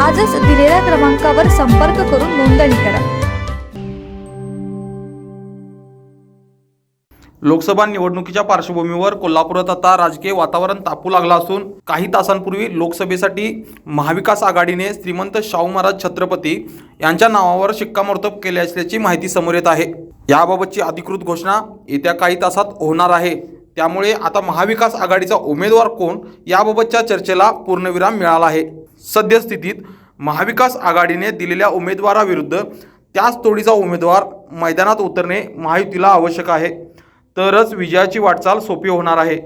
आजच दिलेल्या क्रमांकावर संपर्क करून नोंदणी करा. लोकसभा निवडणुकीच्या पार्श्वभूमीवर कोल्हापुरात आता राजकीय वातावरण तापू लागलं असून काही तासांपूर्वी लोकसभेसाठी महाविकास आघाडीने श्रीमंत शाहू महाराज छत्रपती यांच्या नावावर शिक्कामोर्तब केले असल्याची माहिती समोर येत आहे. याबाबतची अधिकृत घोषणा येत्या काही तासात होणार आहे. त्यामुळे आता महाविकास आघाडीचा उमेदवार कोण याबाबतच्या चर्चेला पूर्णविराम मिळाला आहे. सद्यस्थितीत महाविकास आघाडीने दिलेल्या उमेदवाराविरुद्ध त्याच तोडीचा उमेदवार मैदानात उतरणे महायुतीला आवश्यक आहे. तरच विजयाची वाटचाल सोपी होणार आहे.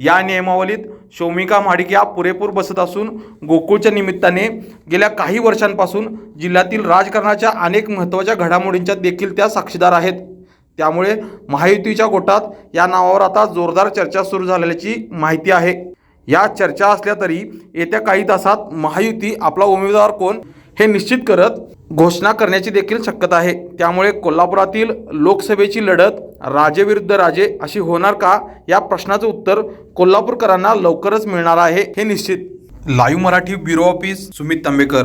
या नियमावलीत शौमिका माडिक्या पुरेपूर बसत असून गोकुळच्या निमित्ताने गेल्या काही वर्षांपासून जिल्ह्यातील राजकारणाच्या अनेक महत्त्वाच्या घडामोडींच्या देखील त्या साक्षीदार आहेत. त्यामुळे महायुतीच्या गोटात या नावावर आता जोरदार चर्चा सुरू झाल्याची माहिती आहे. या चर्चा असल्या तरी येत्या काही तासात महायुती आपला उमेदवार कोण हे निश्चित करत घोषणा करण्याची देखील शक्यता आहे. त्यामुळे कोल्हापुरातील लोकसभेची लढत राजे विरुद्ध राजे अशी होणार का? या प्रश्नाचं उत्तर कोल्हापूरकरांना लवकरच मिळणार आहे हे निश्चित. Live Marathi bureau office Sumit Tambekar.